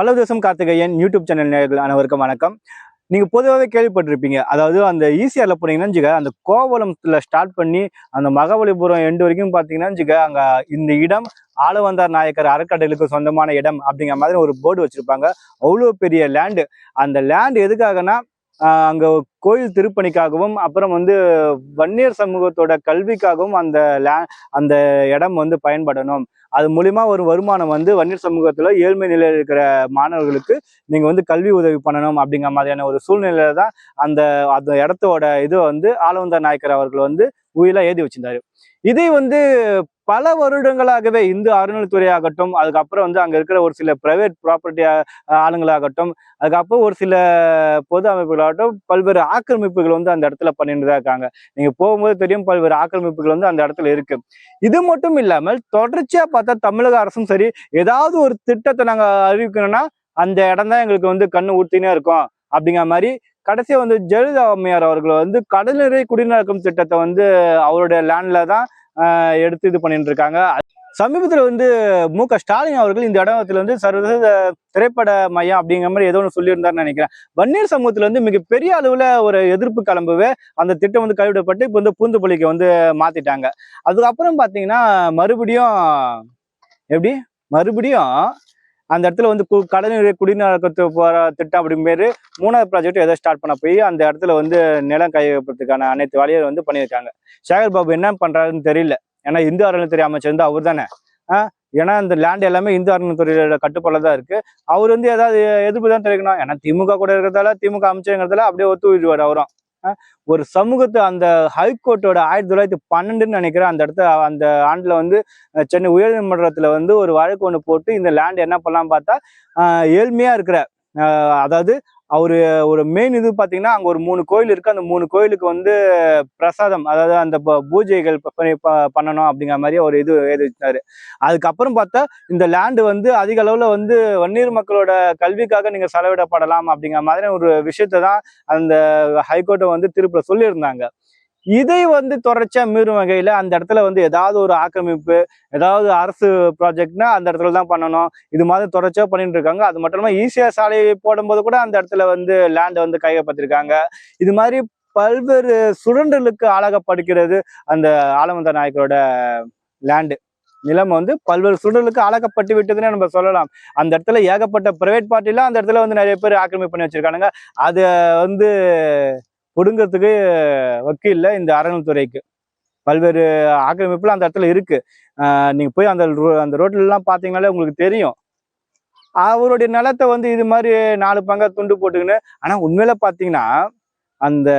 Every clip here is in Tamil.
பல்லவ தேசம் கார்த்திகேயன் யூடியூப் சேனல் நேர்கள் அனைவருக்கும் வணக்கம். நீங்க பொதுவாகவே கேள்விப்பட்டிருப்பீங்க. அதாவது அந்த ஈசிஆர்ல போனீங்கன்னா வச்சுக்க அந்த கோவலத்துல ஸ்டார்ட் பண்ணி அந்த மகாபலிபுரம் எண்டு வரைக்கும் பாத்தீங்கன்னா வச்சுக்க அங்க இந்த இடம் ஆளவந்தார் நாயக்கர் அறக்கடலுக்கு சொந்தமான இடம் அப்படிங்கிற மாதிரி ஒரு போர்டு வச்சிருப்பாங்க. அவ்வளோ பெரிய லேண்டு அந்த லேண்ட் எதுக்காகனா அங்க கோயில் திருப்பணிக்காகவும் அப்புறம் வந்து வன்னியர் சமூகத்தோட கல்விக்காகவும் அந்த லே அந்த இடம் வந்து பயன்படணும். அது மூலிமா ஒரு வருமானம் வந்து வன்னியர் சமூகத்தில் ஏழ்மை நிலையில் இருக்கிற மாணவர்களுக்கு நீங்கள் வந்து கல்வி உதவி பண்ணணும் அப்படிங்கிற மாதிரியான ஒரு சூழ்நிலையில தான் அந்த அந்த இடத்தோட இது வந்து ஆளவந்தார் நாயக்கர் அவர்கள் வந்து உயிலாக ஏதி வச்சிருந்தாரு. இதை வந்து பல வருடங்களாகவே இந்து அறநிலைத்துறை ஆகட்டும் அதுக்கப்புறம் வந்து அங்கே இருக்கிற ஒரு சில பிரைவேட் ப்ராப்பர்ட்டி ஆளுங்களாகட்டும் அதுக்கப்புறம் ஒரு சில பொது அமைப்புகளாகட்டும் பல்வேறு ஆக்கிரமிப்புகள் வந்து அந்த இடத்துல பண்ணிட்டு தான் இருக்காங்க. நீங்கள் போகும்போது தெரியும் பல்வேறு ஆக்கிரமிப்புகள் வந்து அந்த இடத்துல இருக்கு. இது மட்டும் இல்லாமல் தொடர்ச்சியாக பார்த்தா தமிழக அரசும் சரி ஏதாவது ஒரு திட்டத்தை நாங்கள் அறிவிக்கணும்னா அந்த இடம் தான் எங்களுக்கு வந்து கண்ணு ஊத்தினே இருக்கும். அப்படிங்கிற மாதிரி கடைசியா வந்து ஜெயலலிதா அம்மையார் அவர்கள் வந்து கடல்நிறை குடிநீராக்கும் திட்டத்தை வந்து அவருடைய லேண்ட்ல தான் எடுத்து இது பண்ணிட்டு இருக்காங்க சமீபத்தில் வந்து மு க ஸ்டாலின் அவர்கள் இந்த இடத்துல வந்து சர்வதேச திரைப்பட மையம் அப்படிங்கிற மாதிரி ஏதோ ஒன்று சொல்லியிருந்தாருன்னு நினைக்கிறேன். வன்னியர் சமூகத்தில் வந்து மிகப்பெரிய அளவில் ஒரு எதிர்ப்பு கிளம்பவே அந்த திட்டம் வந்து கைவிடப்பட்டு இப்போ வந்து பூந்துப்பள்ளிக்கு வந்து மாற்றிட்டாங்க அதுக்கப்புறம் பார்த்தீங்கன்னா மறுபடியும் எப்படி? மறுபடியும் அந்த இடத்துல வந்து கு- கடல்நீர் குடிநீரகத்து போகிற திட்டம் அப்படிங்கிற பேரு மூணாவது ப்ராஜெக்ட் எதோ ஸ்டார்ட் பண்ண போய் அந்த இடத்துல வந்து நிலம் கையகப்படுறதுக்கான அனைத்து வேலையை வந்து பண்ணியிருக்காங்க. சேகர் பாபு என்ன பண்ணுறாருன்னு தெரியல. ஏன்னா இந்து அறநிலைத்துறை அமைச்சர் வந்து அவர் தானே. ஏன்னா இந்த லேண்ட் எல்லாமே இந்து அறநிலைத்துறையோட கட்டுப்பாடுல தான் இருக்குது அவர் வந்து ஏதாவது எதிர்ப்பு தான் தெரிவிக்கணும். ஏன்னா திமுக கூட இருக்கிறதால திமுக அமைச்சருங்கிறதால அப்படியே ஒத்து விடுவார் அவரும். ஒரு சமூகத்தை அந்த ஹைகோர்ட்டோட ஆயிரத்தி தொள்ளாயிரத்தி பன்னெண்டுன்னு நினைக்கிறேன். அந்த இடத்த அந்த ஆண்டுல வந்து சென்னை உயர்நீதிமன்றத்தில் வந்து ஒரு வழக்கு ஒன்று போட்டு இந்த லேண்ட் என்ன பண்ணலாம் பார்த்தா ஆஹ், ஏழ்மையா இருக்கிற அதாவது அவரு ஒரு மெயின் இது பாத்தீங்கன்னா அங்க ஒரு மூணு கோயில் இருக்கு. அந்த மூணு கோயிலுக்கு வந்து பிரசாதம் அதாவது அந்த ப- பூஜைகள் பண்ணி ப- பண்ணணும் அப்படிங்கிற மாதிரி ஒரு இது எழுதி அதுக்கப்புறம் பார்த்தா இந்த லேண்டு வந்து அதிக அளவில் வந்து வன்னியர் மக்களோட கல்விக்காக நீங்க செலவிடப்படலாம் அப்படிங்கிற மாதிரி ஒரு விஷயத்தை தான் அந்த ஹைகோர்ட்டை வந்து திருப்பில் சொல்லியிருந்தாங்க. இதை வந்து தொடர்ச்சியா மீறும் வகையில அந்த இடத்துல வந்து ஏதாவது ஒரு ஆக்கிரமிப்பு ஏதாவது அரசு ப்ராஜெக்ட்னா அந்த இடத்துல தான் பண்ணணும். இது மாதிரி தொடர்ச்சியா பண்ணிட்டு இருக்காங்க. அது மட்டும் இல்லாம ஈஸியா சாலை போடும்போது கூட அந்த இடத்துல வந்து லேண்டை வந்து கையப்பத்திருக்காங்க இது மாதிரி பல்வேறு சுரண்டலுக்கு ஆளாகப்படுகிறது அந்த ஆலமந்த நாயக்கரோட லேண்டு நிலம் வந்து பல்வேறு சுடலுக்கு ஆளாக்கப்பட்டு விட்டதுன்னு நம்ம சொல்லலாம். அந்த இடத்துல ஏகப்பட்ட பிரைவேட் பார்ட்டிலாம் அந்த இடத்துல வந்து நிறைய பேர் ஆக்கிரமிப்பு பண்ணி வச்சிருக்கானுங்க. அதை வந்து ஒடுங்கிறதுக்கு வக்கீலில் இந்த அறநிலைத்துறைக்கு பல்வேறு ஆக்கிரமிப்புலாம் அந்த இடத்துல இருக்குது நீங்கள் போய் அந்த ரோ- அந்த ரோட்லலாம் பார்த்தீங்கனாலே உங்களுக்கு தெரியும். அவருடைய நிலத்தை வந்து இது மாதிரி நாலு பங்கா துண்டு போட்டுக்கின்னு ஆனால் உண்மையில பார்த்தீங்கன்னா அந்த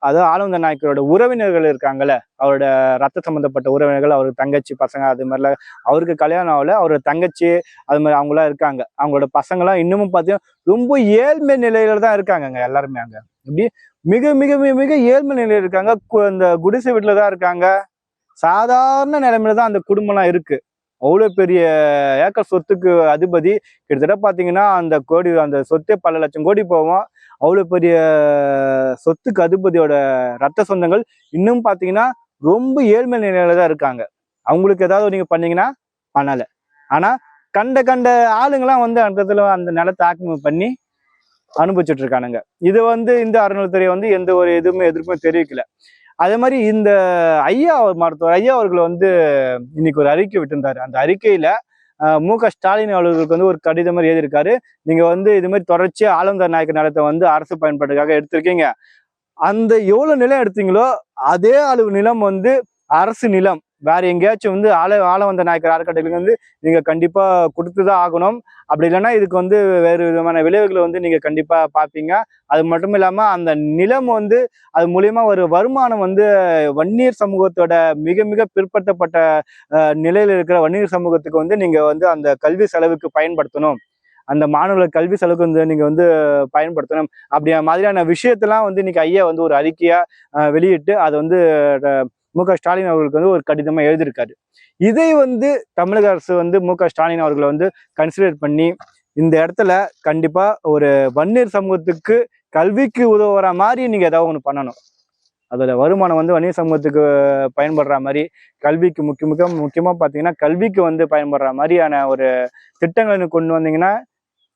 அதாவது ஆளுந்த நாயக்கரோட உறவினர்கள் இருக்காங்கல்ல அவரோட ரத்த சம்மந்தப்பட்ட உறவினர்கள் அவருக்கு தங்கச்சி பசங்க அது மாதிரிலாம் அவருக்கு கல்யாணம் ஆகல அவரோட தங்கச்சி அது மாதிரி அவங்களாம் இருக்காங்க. அவங்களோட பசங்களாம் இன்னமும் பார்த்தீங்கன்னா ரொம்ப ஏழ்மை நிலையில தான் இருக்காங்கங்க எல்லாருமே அங்கே. இப்படி மிக மிக மிக மிக ஏழ்மை நிலையில் இருக்காங்க. கு- குடிசை வீட்டில் தான் இருக்காங்க. சாதாரண நிலைமையில தான் அந்த குடும்பம்லாம் இருக்கு. அவ்வளோ பெரிய ஏக்கர் சொத்துக்கு அதிபதி. கிட்டத்தட்ட பார்த்தீங்கன்னா அந்த கோடி அந்த சொத்தே பல லட்சம் கோடி போவோம் அவ்வளோ பெரிய சொத்துக்கு அதிபதியோட ரத்த சொந்தங்கள் இன்னும் பார்த்தீங்கன்னா ரொம்ப ஏழ்மை நிலையில தான் இருக்காங்க. அவங்களுக்கு ஏதாவது நீங்கள் பண்ணீங்கன்னா பண்ணலை. ஆனால் கண்ட கண்ட ஆளுங்களாம் வந்து அந்த இடத்துல அந்த நிலத்தை ஆக்கிரமிப்பு பண்ணி அனுபவிச்சுட்டு இருக்கானுங்க இது வந்து இந்த அறநிலைத்துறை வந்து எந்த ஒரு எதுவுமே எதிர்ப்புமே தெரிவிக்கல. அதே மாதிரி இந்த ஐயா மருத்துவர் ஐயா அவர்கள் வந்து இன்னைக்கு ஒரு அறிக்கை விட்டிருந்தாரு. அந்த அறிக்கையில மு க. ஸ்டாலின் அவர்களுக்கு வந்து ஒரு கடிதம் மாதிரி எழுதியிருக்காரு. நீங்க வந்து இது மாதிரி தொடர்ச்சியா ஆலந்தார் நாயக்கர் நிலத்தை வந்து அரசு பயன்பாட்டுக்காக எடுத்திருக்கீங்க. அந்த எவ்வளவு நிலம் எடுத்தீங்களோ அதே அளவு நிலம் வந்து அரசு நிலம். வேற எங்கேயாச்சும் வந்து ஆள ஆள வந்த நாயக்கர் அறக்கட்டளைக்கு வந்து நீங்க கண்டிப்பா கொடுத்துதான் ஆகணும். அப்படி இல்லைன்னா இதுக்கு வந்து வேறு விதமான விளைவுகளை வந்து நீங்க கண்டிப்பா பார்ப்பீங்க. அது மட்டும் இல்லாம அந்த நிலம் வந்து அது மூலியமா ஒரு வருமானம் வந்து வன்னியர் சமூகத்தோட மிக மிக பிற்படுத்தப்பட்ட நிலையில் நிலையில இருக்கிற வன்னியர் சமூகத்துக்கு வந்து நீங்க வந்து அந்த கல்வி செலவுக்கு பயன்படுத்தணும். அந்த மாணவர்கள் கல்வி செலவுக்கு வந்து நீங்க வந்து பயன்படுத்தணும். அப்படி மாதிரியான விஷயத்தெல்லாம் வந்து இன்னைக்கு ஐயா வந்து ஒரு அறிக்கையா வெளியிட்டு அதை வந்து மு ஸ்டாலின் அவர்களுக்கு வந்து ஒரு கடிதமாக எழுதியிருக்காரு. இதை வந்து தமிழக அரசு வந்து மு ஸ்டாலின் அவர்களை வந்து கன்சிடர் பண்ணி இந்த இடத்துல கண்டிப்பாக ஒரு வன்னியர் சமூகத்துக்கு கல்விக்கு உதவுற மாதிரி நீங்கள் ஏதாவது ஒன்று பண்ணணும். அதோட வருமானம் வந்து வன்னியர் சமூகத்துக்கு பயன்படுற மாதிரி கல்விக்கு முக்கிய முக்கிய முக்கியமாக பார்த்தீங்கன்னா கல்விக்கு வந்து பயன்படுற மாதிரியான ஒரு திட்டங்களை கொண்டு வந்தீங்கன்னா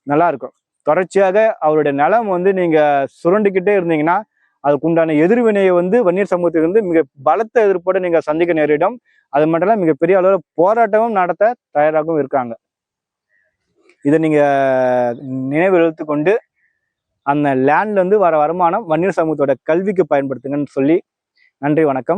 நல்லா இருக்கும். தொடர்ச்சியாக அவருடைய நிலம் வந்து நீங்கள் சுரண்டுக்கிட்டே இருந்தீங்கன்னா அதுக்குண்டான எதிர்வினையை வந்து வன்னியர் சமூகத்திலிருந்து மிக பலத்த எதிர்ப்போடு நீங்க சந்திக்க நேரிடும். அது மட்டும் இல்ல மிகப்பெரிய அளவில் போராட்டமும் நடத்த தயாராகவும் இருக்காங்க. இதை நீங்க நினைவு எடுத்து கொண்டு அந்த லேண்ட்ல இருந்து வர வருமானம் வன்னியர் சமூகத்தோட கல்விக்கு பயன்படுத்துங்கன்னு சொல்லி நன்றி வணக்கம்.